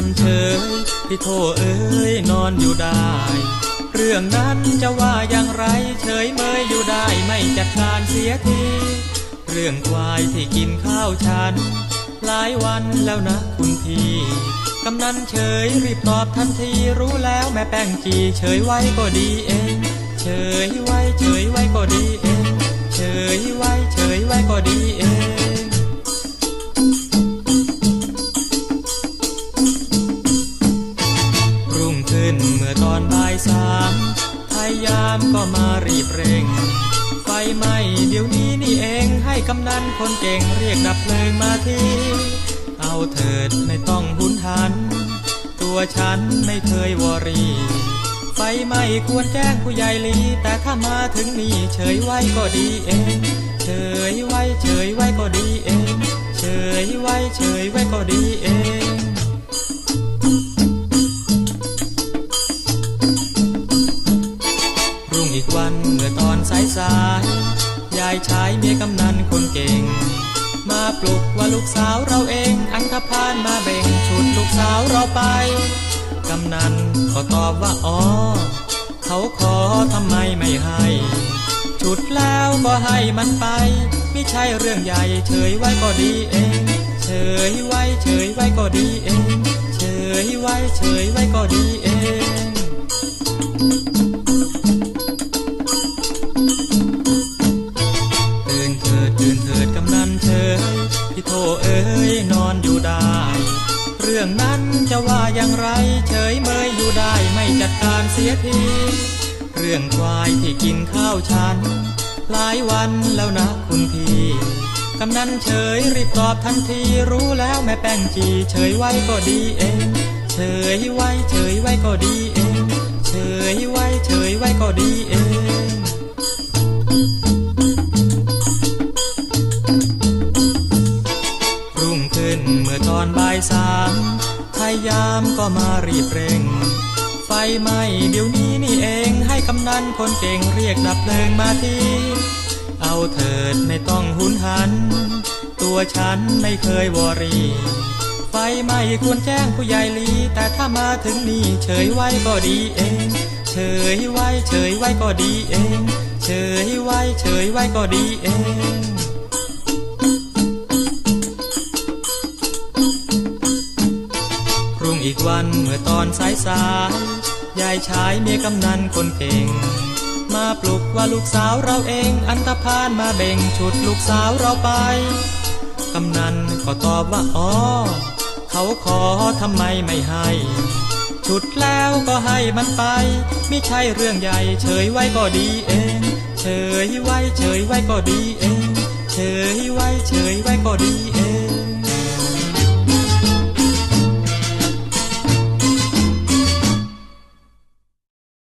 ที่โทเอ้ยนอนอยู่ได้ เรื่องนั้นจะว่าอย่างไรเฉยเมยอยู่ได้ไม่จัดการเสียที เรื่องควายที่กินข้าวฉัน หลายวันแล้วนะคุณพี่ กำนันเฉยรีบตอบทันทีรู้แล้วแม่แป้งจีเฉยไว้ก็ดีเอง เฉยไว้เฉยไว้ ยายามก็มารีบเร่ง ไฟไหม้เดี๋ยวนี้นี่เองให้กำนันคนเก่งเรียกดับเพลิงมาที เอาเถิดไม่ต้องหุนหัน ตัวฉันไม่เคยวอรี ไฟไหม้ควรแจ้งผู้ใหญ่ลี แต่ถ้ามาถึงนี่เฉยไว้ก็ดีเอง เฉยไว้เฉยไว้ก็ดีเอง เฉยไว้เฉยไว้ก็ดี วันเมื่อตอนสายสายๆยายชายเมียกำนันคนเก่ง มาปลุกว่าลูกสาวเราเอง อันธพาลมาเบ่งชุดลูกสาวเราไป กำนันก็ตอบว่าอ๋อ เขาขอทำไมไม่ให้ ชุดแล้วก็ให้มันไป ไม่ใช่เรื่องใหญ่เฉยไว้ก็ดีเอง เฉยไว้เฉยไว้ก็ดีเอง เฉยไว้เฉยไว้ก็ดีเอง รื่องนั้นจะว่าอย่างไร เฉยเมยอยู่ได้ไม่จัดการเสียที เรื่องควายที่กินข้าวฉัน หลายวันแล้วนะคุณพี่ กำนันเฉยรีบตอบทันทีรู้แล้วแม่แป้งจีเฉยไว้ก็ดีเอง เฉยไว้เฉยไว้ก็ดีเอง เฉยไว้เฉยไว้ก็ดีเอง ยายามก็มารีบเร่ง ไฟไหม้เดี๋ยวนี้นี่เองให้กำนันคนเก่งเรียกดับเพลิงมาที เอาเถิดไม่ต้องหุนหัน ตัวฉันไม่เคยวอรี ไฟไหม้ควรแจ้งผู้ใหญ่ลี แต่ถ้ามาถึงนี่เฉยไว้ก็ดีเอง เฉยไว้เฉยไว้ก็ดีเอง เฉยไว้เฉยไว้ก็ดีเอง อีกวันเมื่อตอนสายสายยายชายเมียกำนันคนเก่ง มาปลุกว่าลูกสาวเราเองอันตพาลมาเบ่งชุดลูกสาวเราไป กำนันก็ตอบว่าอ๋อเขาขอทำไมไม่ให้ ชุดแล้วก็ให้มันไป ไม่ใช่เรื่องใหญ่เฉยไว้ก็ดีเอง เฉยไว้เฉยไว้ก็ดีเอง เฉยไว้เฉยไว้ก็ดีเอง